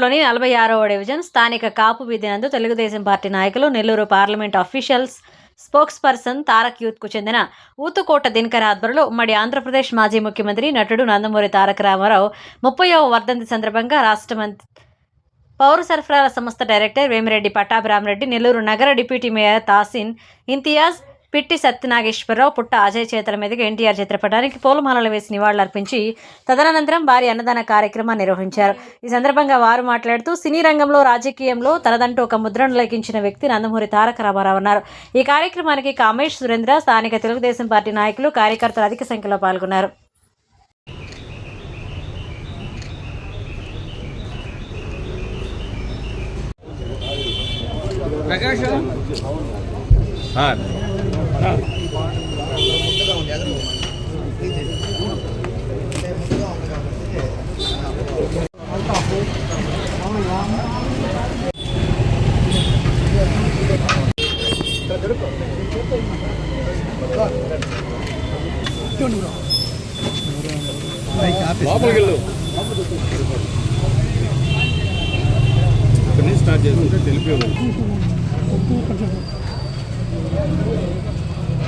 నెల్లూరులోని నలభై ఆరవ డివిజన్ స్థానిక కాపు వీధి నందు తెలుగుదేశం పార్టీ నాయకులు Nellore parliament officials spokesperson Tarak యూత్కు చెందిన ఊతుకోట దినకర్ ఆధ్వర్యంలో ఉమ్మడి ఆంధ్రప్రదేశ్ మాజీ ముఖ్యమంత్రి నటుడు నందమూరి తారక రామారావు ముప్పైవ వర్ధంతి సందర్భంగా రాష్ట్ర మంత్రి పౌర సరఫరాల సంస్థ డైరెక్టర్ వేమిరెడ్డి పట్టాభిరామరెడ్డి నెల్లూరు నగర డిప్యూటీ మేయర్ తాసిన్ ఇంతియాజ్ పిట్టి సత్యనాగేశ్వరరావు పుట్ట అజయ్ చేతుల మీదుగా ఎన్టీఆర్ చిత్రపటానికి పూలమాలలు వేసి నివాళులర్పించి తదనంతరం భారీ అన్నదాన కార్యక్రమాన్ని నిర్వహించారు. ఈ సందర్భంగా వారు మాట్లాడుతూ సినీ రంగంలో రాజకీయంలో తనదంటూ ఒక ముద్రను లెక్కించిన వ్యక్తి నందమూరి తారక రామారావు అన్నారు. ఈ కార్యక్రమానికి కామేష్ సురేంద్ర స్థానిక తెలుగుదేశం పార్టీ నాయకులు కార్యకర్తలు అధిక సంఖ్యలో పాల్గొన్నారు. లోపలికి వెళ్ళు. ఇక్కడి నుంచి స్టార్ట్ చేసుకుంటే తెలిపేవాళ్ళు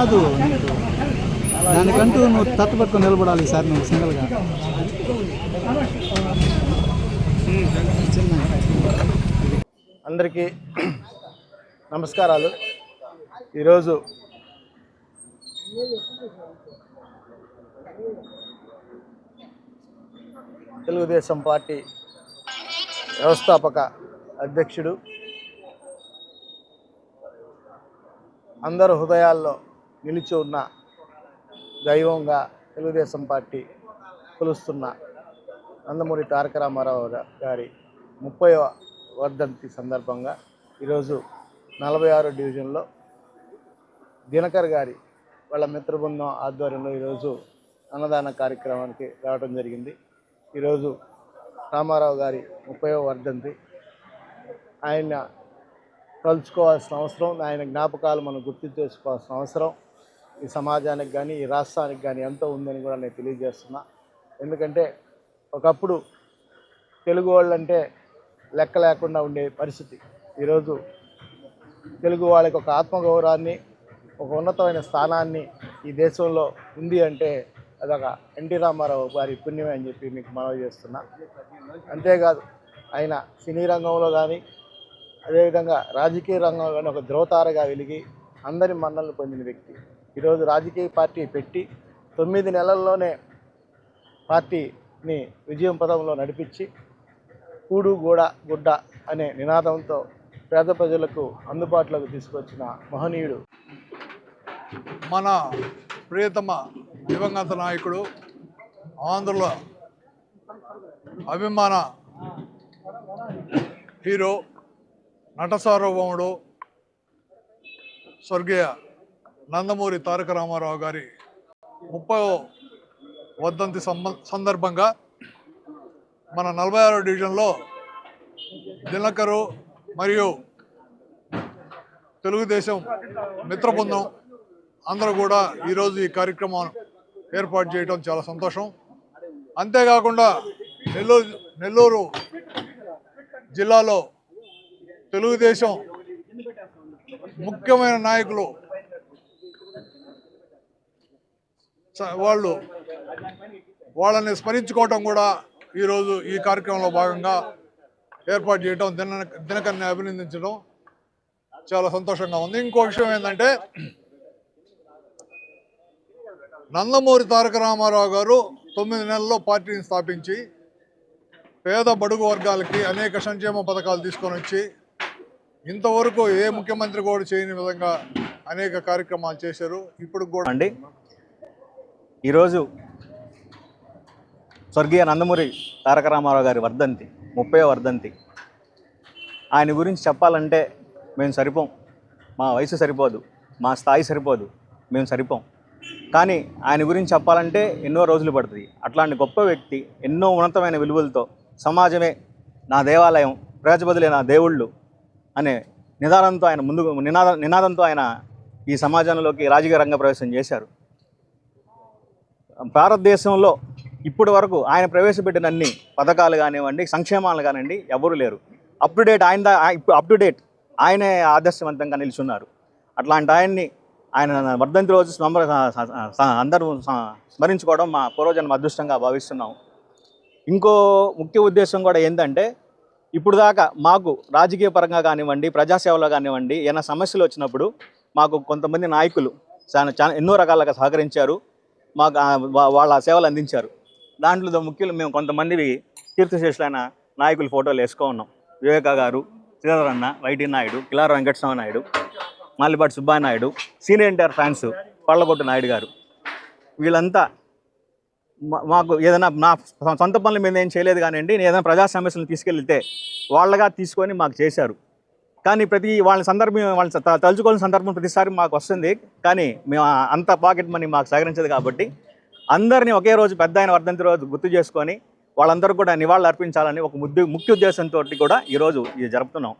కాదు. దానికంటూ నువ్వు తట్టుపట్టుకొని నిలబడాలి సార్ నువ్వు సింగల్గా. అందరికీ నమస్కారాలు. ఈరోజు తెలుగుదేశం పార్టీ వ్యవస్థాపక అధ్యక్షుడు. అందరు హృదయాల్లో నిలిచి ఉన్న దైవంగా తెలుగుదేశం పార్టీ కొలుస్తున్న నందమూరి తారక రామారావు గారి ముప్పై వర్ధంతి సందర్భంగా ఈరోజు నలభై ఆరు డివిజన్లో దినకర్ గారి వాళ్ళ మిత్రబృందం ఆధ్వర్యంలో ఈరోజు అన్నదాన కార్యక్రమానికి రావడం జరిగింది. ఈరోజు రామారావు గారి ముప్పై వర్ధంతి. ఆయన తలుచుకోవాల్సిన అవసరం ఆయన జ్ఞాపకాలు మనం గుర్తు చేసుకోవాల్సిన అవసరం. ఈ సమాజానికి కానీ ఈ రాష్ట్రానికి కానీ ఎంతో ఉందని కూడా నేను తెలియజేస్తున్నా. ఎందుకంటే ఒకప్పుడు తెలుగు వాళ్ళంటే లెక్క లేకుండా ఉండే పరిస్థితి. ఈరోజు తెలుగు వాళ్ళకి ఒక ఆత్మగౌరవాన్ని ఒక ఉన్నతమైన స్థానాన్ని ఈ దేశంలో ఉంది అంటే అదొక ఎన్టీ రామారావు గారి పుణ్యమే అని చెప్పి మీకు మనవి చేస్తున్నా. అంతేకాదు ఆయన సినీ రంగంలో కానీ అదేవిధంగా రాజకీయ రంగంలో కానీ ఒక ధ్రువతారగా వెలిగి అందరి మన్నలను పొందిన వ్యక్తి. ఈరోజు రాజకీయ పార్టీ పెట్టి తొమ్మిది నెలల్లోనే పార్టీని విజయం పదంలో నడిపించి కూడు గూడ గుడ్డ అనే నినాదంతో పేద ప్రజలకు అందుబాటులోకి తీసుకొచ్చిన మహనీయుడు. మన ప్రియతమ దివంగత నాయకుడు ఆంధ్రుల అభిమాన హీరో నటసార్వభౌముడు స్వర్గీయ నందమూరి తారక రామారావు గారి ముప్పై వద్దంతి సందర్భంగా మన నలభై ఆరో డివిజన్లో దినకరు మరియు తెలుగుదేశం మిత్ర బృందం అందరూ కూడా ఈరోజు ఈ కార్యక్రమం ఏర్పాటు చేయడం చాలా సంతోషం. అంతేకాకుండా నెల్లూరు నెల్లూరు జిల్లాలో తెలుగుదేశం ముఖ్యమైన నాయకులు వాళ్ళు వాళ్ళని స్మరించుకోవటం కూడా ఈరోజు ఈ కార్యక్రమంలో భాగంగా ఏర్పాటు చేయడం దిన దినకర్ని అభినందించడం చాలా సంతోషంగా ఉంది. ఇంకో విషయం ఏంటంటే నందమూరి తారక రామారావు గారు తొమ్మిది నెలల్లో పార్టీని స్థాపించి పేద బడుగు వర్గాలకి అనేక సంక్షేమ పథకాలు తీసుకొని వచ్చి ఇంతవరకు ఏ ముఖ్యమంత్రి కూడా చేయని విధంగా అనేక కార్యక్రమాలు చేశారు. ఇప్పుడు కూడా అండి. ఈరోజు స్వర్గీయ నందమూరి తారక రామారావు గారి వర్ధంతి ముప్పై వర్ధంతి. ఆయన గురించి చెప్పాలంటే మేము సరిపోం. మా వయసు సరిపోదు మా స్థాయి సరిపోదు మేము సరిపోం. కానీ ఆయన గురించి చెప్పాలంటే ఎన్నో రోజులు పడుతుంది. అట్లాంటి గొప్ప వ్యక్తి ఎన్నో ఉన్నతమైన విలువలతో సమాజమే నా దేవాలయం ప్రజబదులే నా దేవుళ్ళు అనే నిదానంతో ఆయన ముందుకు నినాద నినాదంతో ఆయన ఈ సమాజంలోకి రాజకీయ రంగ ప్రవేశం చేశారు. భారతదేశంలో ఇప్పటి వరకు ఆయన ప్రవేశపెట్టిన అన్ని పథకాలు కానివ్వండి సంక్షేమాలు కానివ్వండి ఎవరు లేరు. అప్ టు డేట్ ఆయన ఇప్పుడు అప్ టు డేట్ ఆయనే ఆదర్శవంతంగా నిలుచున్నారు. అట్లాంటి ఆయన్ని ఆయన వర్ధంతి రోజు స్మర స- అందరూ స్మరించుకోవడం మా పూర్వజన్మ అదృష్టంగా భావిస్తున్నాం. ఇంకో ముఖ్య ఉద్దేశం కూడా ఏంటంటే ఇప్పుడు దాకా మాకు రాజకీయ పరంగా కానివ్వండి ప్రజాసేవలో కానివ్వండి ఏమైనా సమస్యలు వచ్చినప్పుడు మాకు కొంతమంది నాయకులు చాలా చాలా ఎన్నో రకాలుగా సహకరించారు. మాకు వాళ్ళ సేవలు అందించారు. దాంట్లో ముఖ్యులు మేము కొంతమంది తీర్థశేషులైన నాయకుల ఫోటోలు వేసుకో ఉన్నాం. వివేక గారు శ్రీధరన్న YT Naidu Kilara Venkataswamy Naidu Malipati Subbayi Naidu senior NTR fans పళ్ళగొట్టు Naidu గారు. వీళ్ళంతా మా- మాకు ఏదైనా నా సొంత పనుల మీద ఏం చేయలేదు కానివ్వండి నేను ఏదైనా ప్రజా సమస్యలను తీసుకెళ్తే వాళ్ళగా తీసుకొని మాకు చేశారు. కానీ ప్రతి వాళ్ళ సందర్భం వాళ్ళని తలుచుకోవాల్సిన సందర్భం ప్రతిసారి మాకు వస్తుంది. కానీ మేము అంత పాకెట్ మనీ మాకు సహకరించదు కాబట్టి అందరినీ ఒకే రోజు పెద్ద ఆయన వర్ధంతి రోజు గుర్తు చేసుకొని వాళ్ళందరూ కూడా నివాళులు అర్పించాలని ఒక ముద్దు ముఖ్య ఉద్దేశంతో కూడా ఈరోజు ఇది జరుపుతున్నాం.